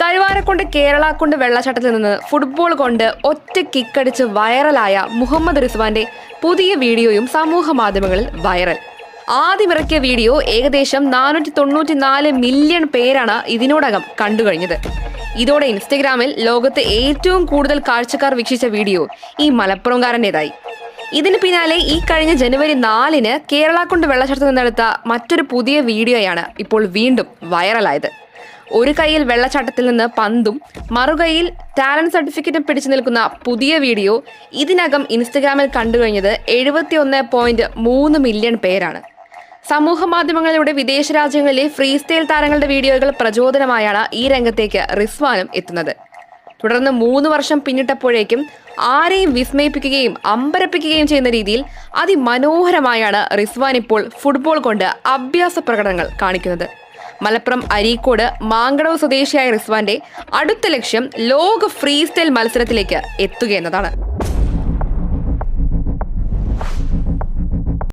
കഴുവാരക്കൊണ്ട് കേരള കൊണ്ട് വെള്ളച്ചാട്ടത്തിൽ നിന്ന് ഫുട്ബോൾ കൊണ്ട് ഒറ്റ കിക്കടിച്ച് വൈറലായ മുഹമ്മദ് റിസ്വാന്റെ പുതിയ വീഡിയോയും സമൂഹ മാധ്യമങ്ങളിൽ വൈറൽ ആദ്യം ഇറക്കിയ വീഡിയോ ഏകദേശം നാനൂറ്റി തൊണ്ണൂറ്റി നാല് മില്യൺ പേരാണ് ഇതിനോടകം കണ്ടുകഴിഞ്ഞത്. ഇതോടെ ഇൻസ്റ്റഗ്രാമിൽ ലോകത്തെ ഏറ്റവും കൂടുതൽ കാഴ്ചക്കാർ വീക്ഷിച്ച വീഡിയോ ഈ മലപ്പുറംകാരന്റെതായി. ഇതിന് പിന്നാലെ ഈ കഴിഞ്ഞ ജനുവരി നാലിന് കേരള കൊണ്ട് വെള്ളച്ചാട്ടത്തിൽ നിന്നെടുത്ത മറ്റൊരു പുതിയ വീഡിയോയാണ് ഇപ്പോൾ വീണ്ടും വൈറലായത് ഒരു കൈയിൽ വെള്ളച്ചാട്ടത്തിൽ നിന്ന് പന്തും മറുകൈയിൽ ടാലന്റ് സർട്ടിഫിക്കറ്റും പിടിച്ചു നിൽക്കുന്ന പുതിയ വീഡിയോ ഇതിനകം ഇൻസ്റ്റഗ്രാമിൽ കണ്ടുകഴിഞ്ഞത് എഴുപത്തി ഒന്ന് പോയിന്റ് മൂന്ന് മില്യൺ പേരാണ്. സമൂഹ മാധ്യമങ്ങളിലൂടെ വിദേശ രാജ്യങ്ങളിലെ ഫ്രീ സ്റ്റൈൽ താരങ്ങളുടെ വീഡിയോകൾ പ്രചോദനമായാണ് ഈ രംഗത്തേക്ക് റിസ്വാനും എത്തുന്നത്. തുടർന്ന് മൂന്ന് വർഷം പിന്നിട്ടപ്പോഴേക്കും ആരെയും വിസ്മയിപ്പിക്കുകയും അമ്പരപ്പിക്കുകയും ചെയ്യുന്ന രീതിയിൽ അതിമനോഹരമായാണ് റിസ്വാൻ ഇപ്പോൾ ഫുട്ബോൾ കൊണ്ട് അഭ്യാസ പ്രകടനങ്ങൾ കാണിക്കുന്നത്. മലപ്പുറം അരീക്കോട് മാങ്കടവ് സ്വദേശിയായ റിസ്വാന്റെ അടുത്ത ലക്ഷ്യം ലോക ഫ്രീ സ്റ്റൈൽ മത്സരത്തിലേക്ക് എത്തുക എന്നതാണ്.